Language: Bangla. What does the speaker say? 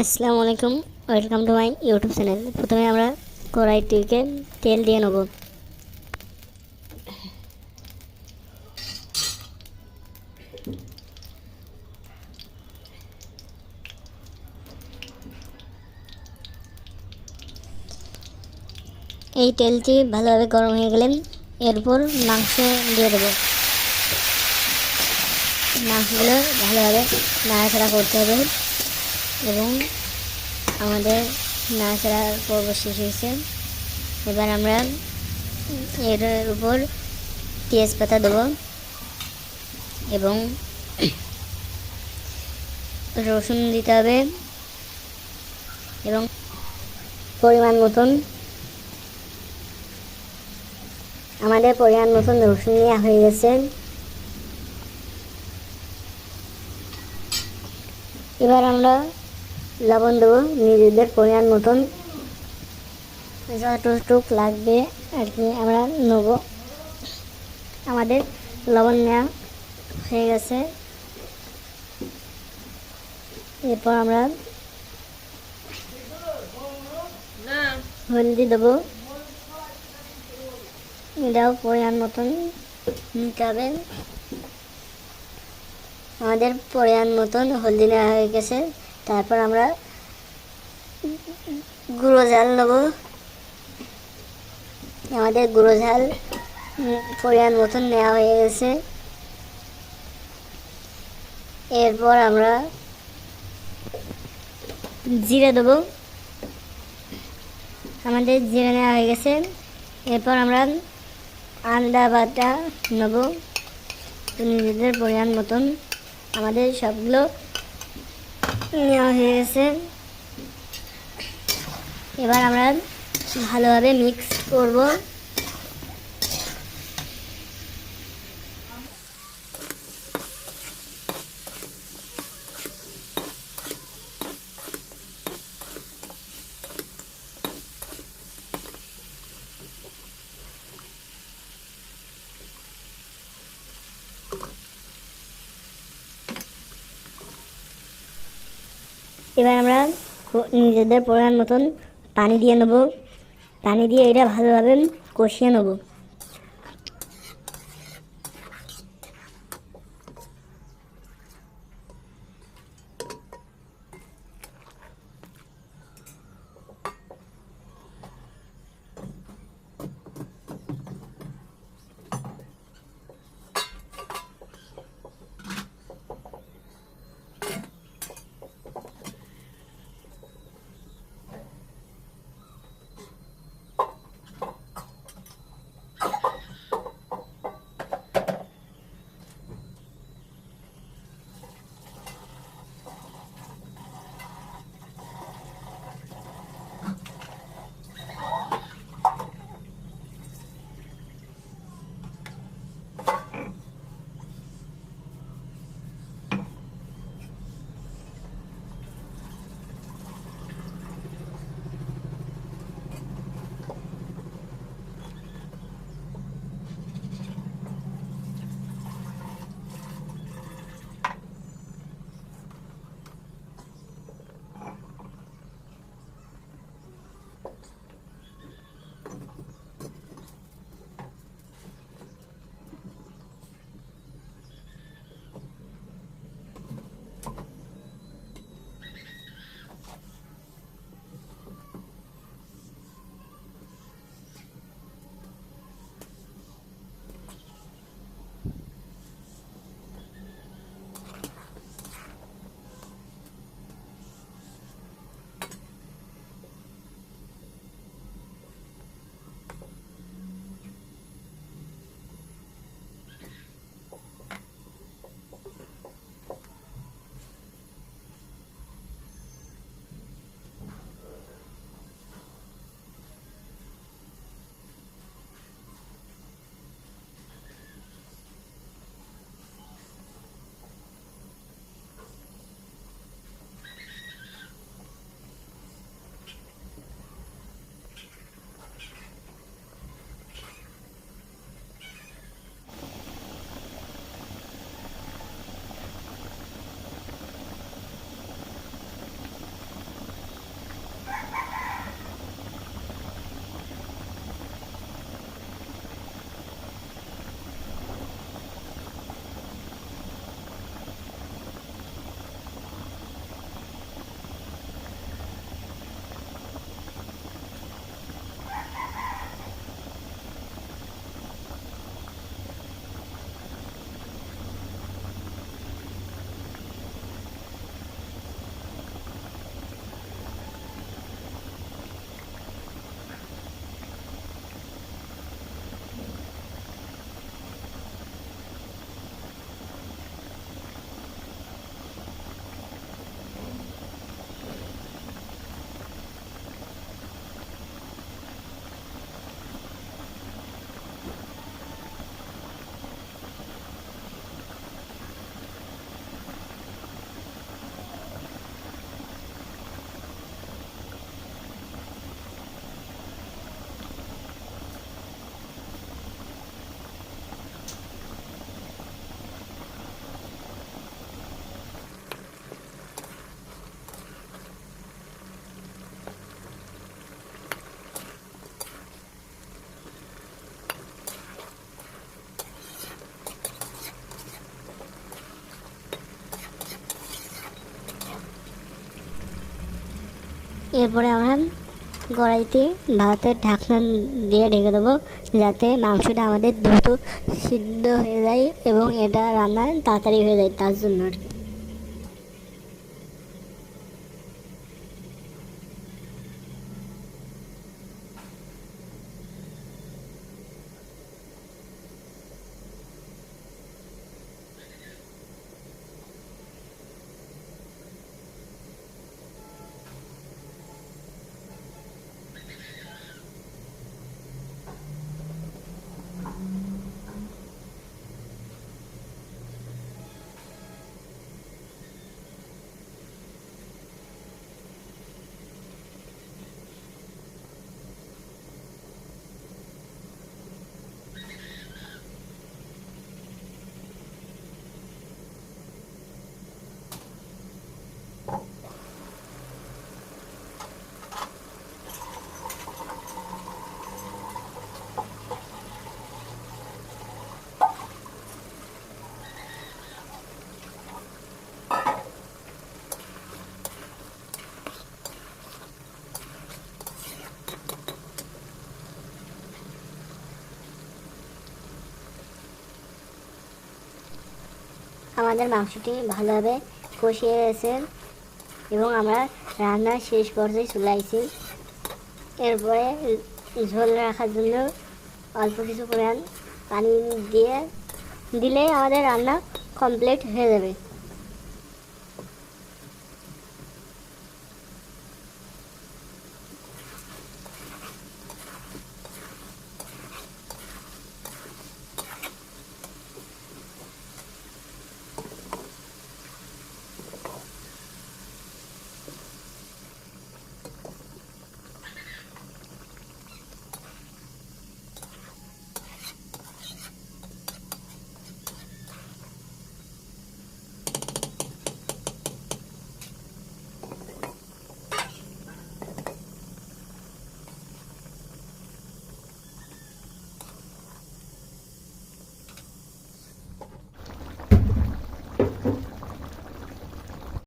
আসসালামু আলাইকুম, welcome to my YouTube channel. প্রথমে আমরা কড়াইটিকে তেল দিয়ে নেব। এই তেলটি ভালোভাবে গরম হয়ে গেলে এরপর মাংস দিয়ে দেবো। মাংসগুলো ভালোভাবে নাড়াচাড়া করতে হবে। এবং আমাদের নাড়াচাড়ার পর্ব শেষ হয়েছে। এবার আমরা এর উপর তেজপাতা দেবো এবং রসুন দিতে হবে এবং পরিমাণ মতন আমাদের পরিমাণ মতন রসুন নেওয়া হয়ে গেছে। এবার আমরা লবণ দেবো নিজেদের পরিমাণ মতন যতটুক লাগবে আর কি আমরা নেব। আমাদের লবণ নেওয়া হয়ে গেছে। এরপর আমরা হলদি দেবো। এটাও পরিমাণ মতন নিতে হবে। আমাদের পরিমাণ মতন হলদি নেওয়া হয়ে গেছে। তারপর আমরা গুঁড়ো ঝাল নেব। আমাদের গুঁড়ো ঝাল পরিমাণ মতন নেওয়া হয়ে গেছে। এরপর আমরা জিরে দেবো। আমাদের জিরে নেওয়া হয়ে গেছে। এরপর আমরা আন্দা বাটা নেব। নিজেদের পরিমাণ মতন আমাদের সবগুলো নেওয়া হয়ে গেছে এবার আমরা ভালোভাবে মিক্স করব। এবার আমরা নিজেদের পরিমাণ মতন পানি দিয়ে নেব। পানি দিয়ে এটা ভালোভাবে কষিয়ে নেব। এরপরে আমরা কড়াইতে ভাতের ঢাকনা দিয়ে ঢেকে দেবো, যাতে মাংসটা আমাদের দ্রুত সিদ্ধ হয়ে যায় এবং এটা রান্না তাড়াতাড়ি হয়ে যায় তার জন্য আর কি। আমাদের মাংসটি ভালোভাবে কষিয়ে গেছে এবং আমরা রান্নার শেষ পর্যায়ে চলাইছি এরপরে ঝোল রাখার জন্য অল্প কিছু পরিমাণ পানি দিয়ে দিলে আমাদের রান্না কমপ্লিট হয়ে যাবে।